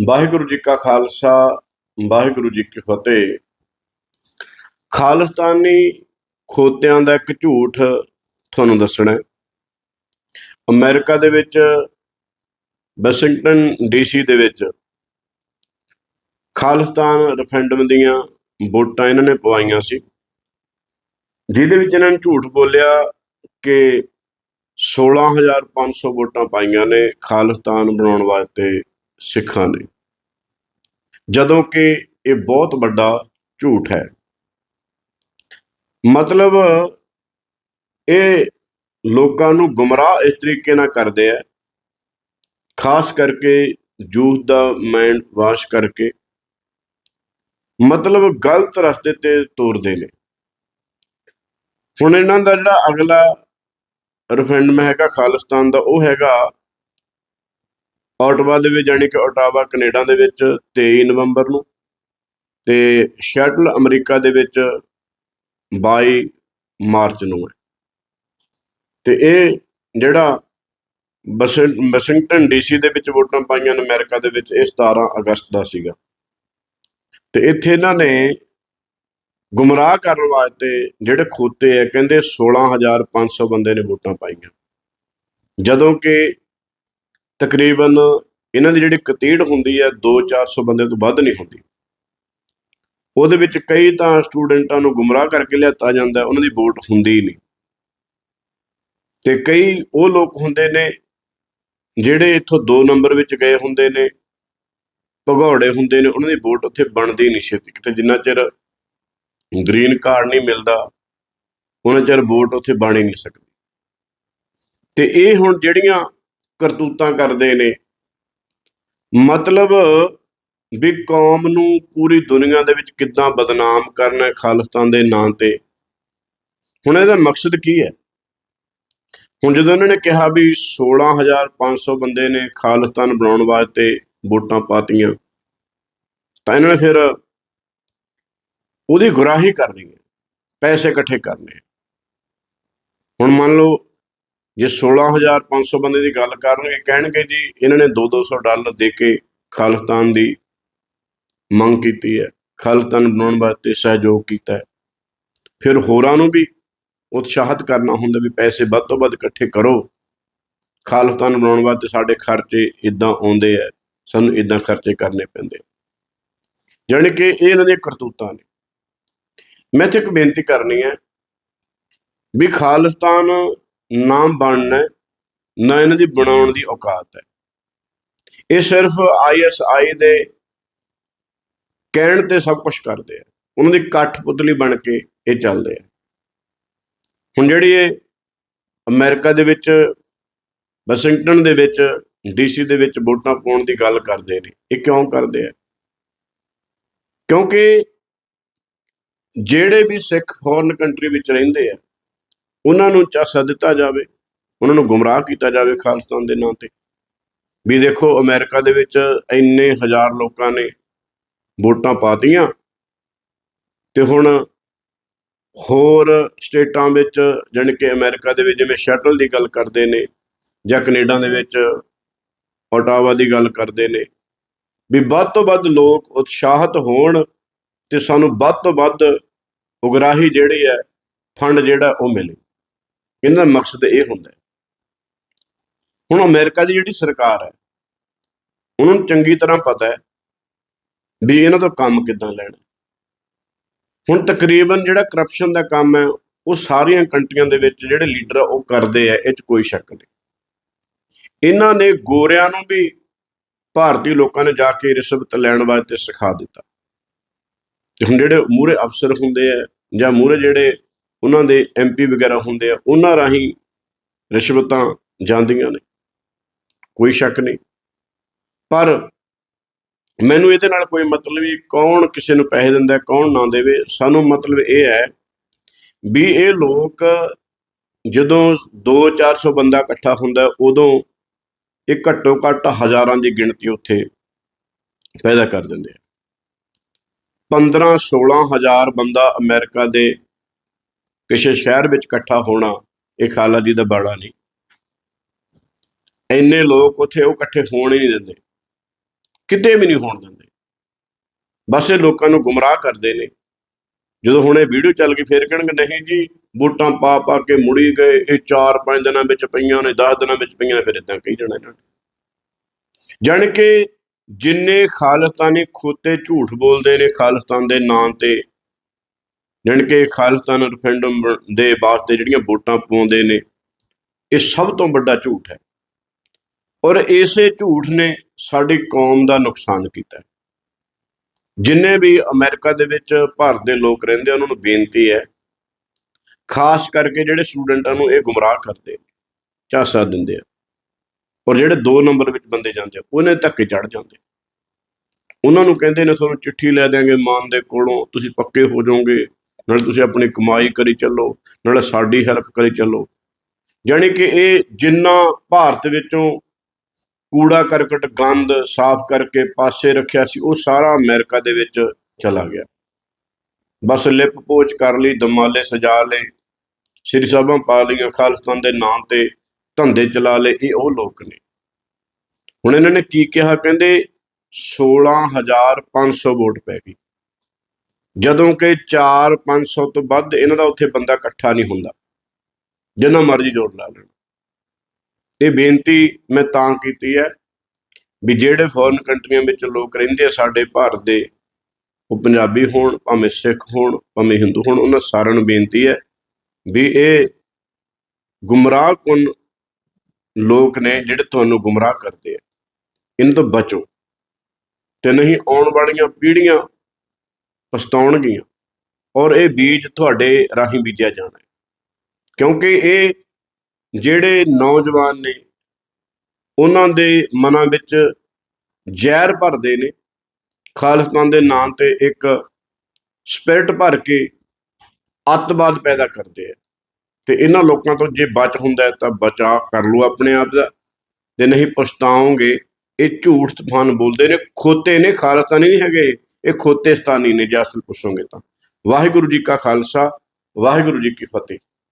ਵਾਹਿਗੁਰੂ ਜੀ ਕਾ ਖਾਲਸਾ, ਵਾਹਿਗੁਰੂ ਜੀ ਕੀ ਫਤਿਹ। ਖਾਲਿਸਤਾਨੀ ਖੋਤਿਆਂ ਦਾ ਇੱਕ ਝੂਠ ਤੁਹਾਨੂੰ ਦੱਸਣਾ ਹੈ। ਅਮਰੀਕਾ ਦੇ ਵਿੱਚ, ਵਾਸ਼ਿੰਗਟਨ ਡੀਸੀ ਦੇ ਵਿੱਚ ਖਾਲਿਸਤਾਨ ਰਿਫੈਂਡਮ ਦੀਆਂ ਵੋਟਾਂ ਇਹਨਾਂ ਨੇ ਪਵਾਈਆਂ ਸੀ। ਜਿਹਦੇ ਵਿੱਚ ਇਹਨਾਂ ਨੇ ਝੂਠ ਬੋਲਿਆ ਕਿ 16500 ਵੋਟਾਂ ਪਾਈਆਂ ਨੇ ਖਾਲਿਸਤਾਨ ਬਣਾਉਣ ਵਾਸਤੇ। ਸਿੱਖਾਂ ਨੇ। ਜਦੋਂ ਕਿ ਇਹ ਬਹੁਤ ਵੱਡਾ ਝੂਠ ਹੈ। ਮਤਲਬ ਇਹ ਲੋਕਾਂ ਨੂੰ ਗੁੰਮਰਾਹ ਇਸ ਤਰੀਕੇ ਨਾਲ ਕਰਦੇ ਆ। ਖਾਸ ਕਰਕੇ ਯੂਥ ਦਾ ਮਾਈਂਡ ਵਾਸ਼ ਕਰਕੇ। ਮਤਲਬ ਗਲਤ ਰਸਤੇ ਤੇ ਤੋਰਦੇ ਨੇ। ਹੁਣ ਇਹਨਾਂ ਦਾ ਜਿਹੜਾ ਅਗਲਾ ਰੈਫਰੈਂਡਮ ਹੈਗਾ ਖਾਲਿਸਤਾਨ ਦਾ, ਉਹ ਹੈਗਾ ਆਟਵਾ ਦੇ ਵਿੱਚ, ਜਾਣੀ ਕਿ ਓਟਾਵਾ ਕੈਨੇਡਾ ਦੇ ਵਿੱਚ 23 ਨਵੰਬਰ ਨੂੰ ਤੇ ਸ਼ਟਲ ਅਮਰੀਕਾ ਦੇ ਵਿੱਚ 22 ਮਾਰਚ ਨੂੰ ਹੈ। ਤੇ ਇਹ ਜਿਹੜਾ ਵਾਸ਼ਿੰ- ਵਾਸ਼ਿੰਗਟਨ ਡੀਸੀ ਦੇ ਵਿੱਚ ਵੋਟਾਂ ਪਾਈਆਂ ਨੇ ਅਮਰੀਕਾ ਦੇ ਵਿੱਚ, ਇਹ 17 ਅਗਸਤ ਦਾ ਸੀਗਾ। ਤੇ ਇੱਥੇ ਇਹਨਾਂ ਨੇ ਗੁੰਮਰਾਹ ਕਰਨ ਵਾਸਤੇ ਜਿਹੜੇ ਖੋਤੇ ਆ, ਕਹਿੰਦੇ 16500 ਬੰਦੇ ਨੇ ਵੋਟਾਂ ਪਾਈਆਂ। ਜਦੋਂ ਕਿ ਤਕਰੀਬਨ ਇਹਨਾਂ ਦੀ ਜਿਹੜੀ ਕਤੀੜ ਹੁੰਦੀ ਹੈ 2-400 ਬੰਦੇ ਤੋਂ ਵੱਧ ਨਹੀਂ ਹੁੰਦੀ। ਉਹਦੇ ਵਿੱਚ ਕਈ ਤਾਂ ਸਟੂਡੈਂਟਾਂ ਨੂੰ ਗੁੰਮਰਾਹ ਕਰਕੇ ਲਿਆਤਾ ਜਾਂਦਾ, ਉਹਨਾਂ ਦੀ ਵੋਟ ਹੁੰਦੀ ਹੀ ਨਹੀਂ। ਤੇ ਕਈ ਉਹ ਲੋਕ ਹੁੰਦੇ ਨੇ ਜਿਹੜੇ ਇੱਥੋਂ 2 ਨੰਬਰ ਵਿੱਚ ਗਏ ਹੁੰਦੇ ਨੇ, ਭਗੌੜੇ ਹੁੰਦੇ ਨੇ, ਉਹਨਾਂ ਦੀ ਵੋਟ ਉੱਥੇ ਬਣਦੀ ਨਹੀਂ ਛੇਤੀ। ਕਿਤੇ ਜਿੰਨਾ ਚਿਰ ਗ੍ਰੀਨ ਕਾਰਡ ਨਹੀਂ ਮਿਲਦਾ, ਉਹਨਾਂ ਚਿਰ ਵੋਟ ਉੱਥੇ ਬਣ ਹੀ ਨਹੀਂ ਸਕਦੀ। ਤੇ ਇਹ ਹੁਣ ਜਿਹੜੀਆਂ ਕਰਤੂਤਾਂ ਕਰਦੇ ਨੇ। ਮਤਲਬ ਵੀ ਕੌਮ ਨੂੰ ਪੂਰੀ ਦੁਨੀਆ ਦੇ ਵਿੱਚ ਕਿੱਦਾਂ ਬਦਨਾਮ ਕਰਨਾ ਹੈ ਦੇ ਨਾਂ ਤੇ। ਹੁਣ ਇਹਦਾ ਮਕਸਦ ਕੀ ਹੈ? ਹੁਣ ਜਦੋਂ ਇਹਨਾਂ ਨੇ ਕਿਹਾ ਵੀ 16500 ਬੰਦੇ ਨੇ ਖਾਲਿਸਤਾਨ ਬਣਾਉਣ ਵਾਸਤੇ ਵੋਟਾਂ ਪਾਤੀਆਂ, ਤਾਂ ਇਹਨਾਂ ਨੇ ਫਿਰ ਉਹਦੀ ਗੁਰਾਹੀ ਕਰਨੀ ਹੈ। ਪੈਸੇ ਇਕੱਠੇ ਕਰਨੇ। ਹੁਣ ਮੰਨ ਲਓ ਜੇ 16500 ਬੰਦੇ ਦੀ ਗੱਲ ਕਰਨਗੇ, ਕਹਿਣਗੇ ਜੀ, ਇਹਨਾਂ ਨੇ 2-200 ਡਾਲਰ ਦੇ ਕੇ ਖਾਲਿਸਤਾਨ ਦੀ ਮੰਗ ਕੀਤੀ ਹੈ। ਖਾਲਿਸਤਾਨ ਬਣਾਉਣ ਵਾਸਤੇ ਸਹਿਯੋਗ ਕੀਤਾ ਹੈ। ਫਿਰ ਹੋਰਾਂ ਨੂੰ ਵੀ ਉਤਸ਼ਾਹਿਤ ਕਰਨਾ ਹੁੰਦਾ ਵੀ ਪੈਸੇ ਵੱਧ ਤੋਂ ਵੱਧ ਇਕੱਠੇ ਕਰੋ। ਖਾਲਸਤਾਨ ਬਣਾਉਣ ਵਾਸਤੇ ਸਾਡੇ ਖਰਚੇ ਇਦਾਂ ਆਉਂਦੇ ਆ, ਸਾਨੂੰ ਇਦਾਂ ਖਰਚੇ ਕਰਨੇ ਪੈਂਦੇ ਜਾਣੀ ਕਿ ਇਹ ਇਹਨਾਂ ਦੀਆਂ ਕਰਤੂਤਾਂ ਨੇ। ਮੈਂ ਤੇ ਇੱਕ ਬੇਨਤੀ ਕਰਨੀ ਹੈ ਵੀ ਖਾਲਿਸਤਾਨ ਨਾ ਬਣਨਾ ਨਾ ਇਹਨਾਂ ਦੀ ਬਣਾਉਣ ਦੀ ਔਕਾਤ ਹੈ। ਇਹ ਸਿਰਫ ਆਈਐਸਆਈ ਦੇ ਕਹਿਣ ਤੇ ਸਭ ਕੁਝ ਕਰਦੇ ਆ। ਉਹਨਾਂ ਦੀ ਕੱਠ ਪੁਤਲੀ ਬਣ ਕੇ ਇਹ ਚੱਲਦੇ ਆ। ਹੁਣ ਜਿਹੜੀ ਇਹ ਅਮਰੀਕਾ ਦੇ ਵਿੱਚ, ਵਾਸ਼ਿੰਗਟਨ ਦੇ ਵਿੱਚ, ਡੀਸੀ ਦੇ ਵਿੱਚ ਵੋਟਾਂ ਪਾਉਣ ਦੀ ਗੱਲ ਕਰਦੇ ਨੇ, ਇਹ ਕਿਉਂ ਕਰਦੇ ਆ? ਕਿਉਂਕਿ ਜਿਹੜੇ ਵੀ ਸਿੱਖ ਫੋਰਨ ਕੰਟਰੀ ਵਿੱਚ ਰਹਿੰਦੇ ਆ ਉਹਨਾਂ ਨੂੰ ਚਾਸਾ ਦਿੱਤਾ ਜਾਵੇ, ਉਹਨਾਂ ਨੂੰ ਗੁੰਮਰਾਹ ਕੀਤਾ ਜਾਵੇ ਖਾਲਿਸਤਾਨ ਦੇ ਨਾਂ ਤੇ। ਵੀ ਦੇਖੋ, ਅਮਰੀਕਾ ਦੇ ਵਿੱਚ ਇੰਨੇ ਹਜ਼ਾਰ ਲੋਕਾਂ ਨੇ ਵੋਟਾਂ ਪਾਤੀਆਂ ਤੇ ਹੁਣ ਹੋਰ ਸਟੇਟਾਂ ਵਿੱਚ ਜਾਣੀ ਕਿ ਅਮਰੀਕਾ ਦੇ ਵਿੱਚ ਜਿਵੇਂ ਸ਼ਟਲ ਦੀ ਗੱਲ ਕਰਦੇ ਨੇ ਜਾਂ ਕੈਨੇਡਾ ਦੇ ਵਿੱਚ ਓਟਾਵਾ ਦੀ ਗੱਲ ਕਰਦੇ ਨੇ, ਵੀ ਵੱਧ ਤੋਂ ਵੱਧ ਲੋਕ ਉਤਸ਼ਾਹਿਤ ਹੋਣ ਤੇ ਸਾਨੂੰ ਵੱਧ ਤੋਂ ਵੱਧ ਉਗਰਾਹੀ ਜਿਹੜੀ ਹੈ, ਫੰਡ ਜਿਹੜਾ ਉਹ ਮਿਲੇ। ਇਹਨਾਂ ਦਾ ਮਕਸਦ ਇਹ ਹੁੰਦਾ ਹੁਣ ਅਮਰੀਕਾ ਦੀ ਜਿਹੜੀ ਸਰਕਾਰ ਹੈ, ਉਹਨਾਂ ਨੂੰ ਚੰਗੀ ਤਰ੍ਹਾਂ ਪਤਾ ਹੈ ਵੀ ਇਹਨਾਂ ਤੋਂ ਕੰਮ ਕਿੱਦਾਂ ਲੈਣਾ ਹੁਣ ਤਕਰੀਬਨ ਜਿਹੜਾ ਕਰਪਸ਼ਨ ਦਾ ਕੰਮ ਹੈ, ਉਹ ਸਾਰੀਆਂ ਕੰਟਰੀਆਂ ਦੇ ਵਿੱਚ ਜਿਹੜੇ ਲੀਡਰ ਉਹ ਕਰਦੇ ਆ, ਇਹ 'ਚ ਕੋਈ ਸ਼ੱਕ ਨਹੀਂ। ਇਹਨਾਂ ਨੇ ਗੋਰਿਆਂ ਨੂੰ ਵੀ ਭਾਰਤੀ ਲੋਕਾਂ ਨੇ ਜਾ ਕੇ ਰਿਸ਼ਵਤ ਲੈਣ ਵਾਸਤੇ ਸਿਖਾ ਦਿੱਤਾ। ਤੇ ਹੁਣ ਜਿਹੜੇ ਮੂਰੇ ਅਫਸਰ ਹੁੰਦੇ ਆ ਜਾਂ ਮੂਰੇ ਜਿਹੜੇ ਉਹਨਾਂ ਦੇ ਐਮਪੀ ਵਗੈਰਾ ਹੁੰਦੇ ਆ, ਉਹਨਾਂ ਰਾਹੀਂ ਰਿਸ਼ਵਤਾਂ ਜਾਂਦੀਆਂ ਨੇ। ਕੋਈ ਸ਼ੱਕ ਨਹੀਂ। ਪਰ ਮੈਨੂੰ ਇਹਦੇ ਨਾਲ ਕੋਈ ਮਤਲਬ ਨਹੀਂ ਕੌਣ ਕਿਸੇ ਨੂੰ ਪੈਸੇ ਦਿੰਦਾ, ਕੌਣ ਨਾ ਦੇਵੇ, ਸਾਨੂੰ ਮਤਲਬ ਇਹ ਹੈ ਵੀ ਇਹ ਲੋਕ ਜਦੋਂ 2-400 ਬੰਦਾ ਇਕੱਠਾ ਹੁੰਦਾ, ਉਦੋਂ ਇਹ ਘੱਟੋ ਘੱਟ ਹਜ਼ਾਰਾਂ ਦੀ ਗਿਣਤੀ ਉੱਥੇ ਪੈਦਾ ਕਰ ਦਿੰਦੇ ਆ। 15-16 ਹਜ਼ਾਰ ਬੰਦਾ ਅਮਰੀਕਾ ਦੇ ਕਿਸੇ ਸ਼ਹਿਰ ਵਿੱਚ ਇਕੱਠਾ ਹੋਣਾ ਇਹ ਖਾਲਾ ਜੀ ਦਾ ਬਾੜਾ ਨਹੀਂ। ਇੰਨੇ ਲੋਕ ਉੱਥੇ ਉਹ ਇਕੱਠੇ ਹੋਣ ਹੀ ਨਹੀਂ ਦਿੰਦੇ। ਕਿਤੇ ਵੀ ਨਹੀਂ ਹੋਣ ਦਿੰਦੇ। ਬਸ ਇਹ ਲੋਕਾਂ ਨੂੰ ਗੁੰਮਰਾਹ ਕਰਦੇ ਨੇ। ਜਦੋਂ ਹੁਣ ਇਹ ਵੀਡੀਓ ਚੱਲ ਗਈ ਫੇਰ ਕਹਿਣਗੇ, ਨਹੀਂ ਜੀ, ਵੋਟਾਂ ਪਾ ਪਾ ਕੇ ਮੁੜੀ ਗਏ, ਇਹ 4-5 ਦਿਨਾਂ ਵਿੱਚ ਪਈਆਂ ਨੇ 10 ਦਿਨਾਂ ਵਿੱਚ ਪਈਆਂ ਨੇ, ਫਿਰ ਇਦਾਂ ਕਹੀ ਜਾਣਾ ਇਹਨਾਂ ਨੇ। ਜਾਣੀ ਕਿ ਜਿੰਨੇ ਖਾਲਿਸਤਾਨੀ ਖੋਤੇ ਝੂਠ ਬੋਲਦੇ ਨੇ ਖਾਲਿਸਤਾਨ ਦੇ ਨਾਂ ਤੇ ਜਾਣੀ ਕਿ ਖਾਲਿਸਤਾਨ ਰੈਫਰੈਂਡਮ ਦੇ ਵਾਸਤੇ ਜਿਹੜੀਆਂ ਵੋਟਾਂ ਪਾਉਂਦੇ ਨੇ, ਇਹ ਸਭ ਤੋਂ ਵੱਡਾ ਝੂਠ ਹੈ। ਔਰ ਇਸੇ ਝੂਠ ਨੇ ਸਾਡੀ ਕੌਮ ਦਾ ਨੁਕਸਾਨ ਕੀਤਾ ਜਿੰਨੇ ਵੀ ਅਮਰੀਕਾ ਦੇ ਵਿੱਚ ਭਾਰਤ ਦੇ ਲੋਕ ਰਹਿੰਦੇ ਆ, ਉਹਨਾਂ ਨੂੰ ਬੇਨਤੀ ਹੈ, ਖਾਸ ਕਰਕੇ ਜਿਹੜੇ ਸਟੂਡੈਂਟਾਂ ਨੂੰ ਇਹ ਗੁੰਮਰਾਹ ਕਰਦੇ ਝਾਸਾ ਦਿੰਦੇ ਆ, ਔਰ ਜਿਹੜੇ 2 ਨੰਬਰ ਵਿੱਚ ਬੰਦੇ ਜਾਂਦੇ ਆ, ਉਹਨੇ ਧੱਕੇ ਚੜ ਜਾਂਦੇ ਉਹਨਾਂ ਨੂੰ ਕਹਿੰਦੇ ਨੇ, ਤੁਹਾਨੂੰ ਚਿੱਠੀ ਲੈ ਦਿਆਂਗੇ ਮਾਨ ਦੇ ਕੋਲੋਂ, ਤੁਸੀਂ ਪੱਕੇ ਹੋ ਜਾਓਗੇ ਨਾਲੇ ਤੁਸੀਂ ਆਪਣੀ ਕਮਾਈ ਕਰੀ ਚੱਲੋ, ਨਾਲੇ ਸਾਡੀ ਹੈਲਪ ਕਰੀ ਚੱਲੋ। ਯਾਨੀ ਕਿ ਇਹ ਜਿੰਨਾ ਭਾਰਤ ਵਿੱਚੋਂ ਕੂੜਾ ਕਰਕਟ, ਗੰਦ ਸਾਫ਼ ਕਰਕੇ ਪਾਸੇ ਰੱਖਿਆ ਸੀ, ਉਹ ਸਾਰਾ ਅਮਰੀਕਾ ਦੇ ਵਿੱਚ ਚਲਾ ਗਿਆ। ਬਸ ਲਿਪ ਪੋਚ ਕਰ ਲਈ, ਦਮਾਲੇ ਸਜਾ ਲਏ, ਸ੍ਰੀ ਸਾਹਿਬਾਂ ਪਾ ਲਈਆਂ, ਖਾਲਿਸਤਾਨ ਦੇ ਨਾਂ ਤੇ ਧੰਦੇ ਚਲਾ ਲਏ, ਇਹ ਉਹ ਲੋਕ ਨੇ। ਹੁਣ ਇਹਨਾਂ ਨੇ ਕੀ ਕਿਹਾ? ਕਹਿੰਦੇ 16500 ਵੋਟ ਪੈ ਗਈ। ਜਦੋਂ ਕਿ 4-500 ਤੋਂ ਵੱਧ ਇਹਨਾਂ ਦਾ ਉੱਥੇ ਬੰਦਾ ਇਕੱਠਾ ਨਹੀਂ ਹੁੰਦਾ। ਜਿੰਨਾ ਮਰਜ਼ੀ ਜੋੜ ਲਾ ਲੈਣਾ। ਇਹ ਬੇਨਤੀ ਮੈਂ ਤਾਂ ਕੀਤੀ ਹੈ ਵੀ ਜਿਹੜੇ ਫੋਰਨ ਕੰਟਰੀਆਂ ਵਿੱਚ ਲੋਕ ਰਹਿੰਦੇ ਆ, ਸਾਡੇ ਭਾਰਤ ਦੇ ਉਹ ਪੰਜਾਬੀ ਹੋਣ, ਭਾਵੇਂ ਸਿੱਖ ਹੋਣ, ਭਾਵੇਂ ਹਿੰਦੂ ਹੋਣ, ਉਹਨਾਂ ਸਾਰਿਆਂ ਨੂੰ ਬੇਨਤੀ ਹੈ ਵੀ ਇਹ ਗੁੰਮਰਾਹ ਕੁਨ ਲੋਕ ਨੇ ਜਿਹੜੇ ਤੁਹਾਨੂੰ ਗੁੰਮਰਾਹ ਕਰਦੇ ਆ। ਇਹਨਾਂ ਤੋਂ ਬਚੋ ਤੇ ਨਹੀਂ ਆਉਣ ਵਾਲੀਆਂ ਪੀੜ੍ਹੀਆਂ ਪਛਤਾਉਣਗੀਆਂ ਔਰ ਇਹ ਬੀਜ ਤੁਹਾਡੇ ਰਾਹੀਂ ਬੀਜਿਆ ਜਾਣਾ ਹੈ। ਕਿਉਂਕਿ ਇਹ ਜਿਹੜੇ ਨੌਜਵਾਨ ਨੇ, ਉਹਨਾਂ ਦੇ ਮਨਾਂ ਵਿੱਚ ਜ਼ਹਿਰ ਭਰਦੇ ਨੇ। ਖਾਲਿਸਤਾਨ ਦੇ ਨਾਂ ਤੇ ਇੱਕ ਸਪਿਰਿਟ ਭਰ ਕੇ ਅੱਤਵਾਦ ਪੈਦਾ ਕਰਦੇ ਆ। ਤੇ ਇਹਨਾਂ ਲੋਕਾਂ ਤੋਂ ਜੇ ਬਚ ਹੁੰਦਾ ਤਾਂ ਬਚਾ ਕਰ ਲਓ ਆਪਣੇ ਆਪ ਦਾ। ਤੇ ਨਹੀਂ ਪਛਤਾਓਗੇ, ਇਹ ਝੂਠ ਤੂਫਾਨ ਬੋਲਦੇ ਨੇ। ਖੋਤੇ ਨੇ, ਖਾਲਿਸਤਾਨੀ ਨਹੀਂ ਹੈਗੇ। ਇਹ ਖੋਤੇ ਸਤਾਨੀ ਨੇ ਜੇ ਅਸਲ ਪੁੱਛੋਗੇ ਤਾਂ। ਵਾਹਿਗੁਰੂ ਜੀ ਕਾ ਖਾਲਸਾ, ਵਾਹਿਗੁਰੂ ਜੀ ਕੀ ਫਤਿਹ।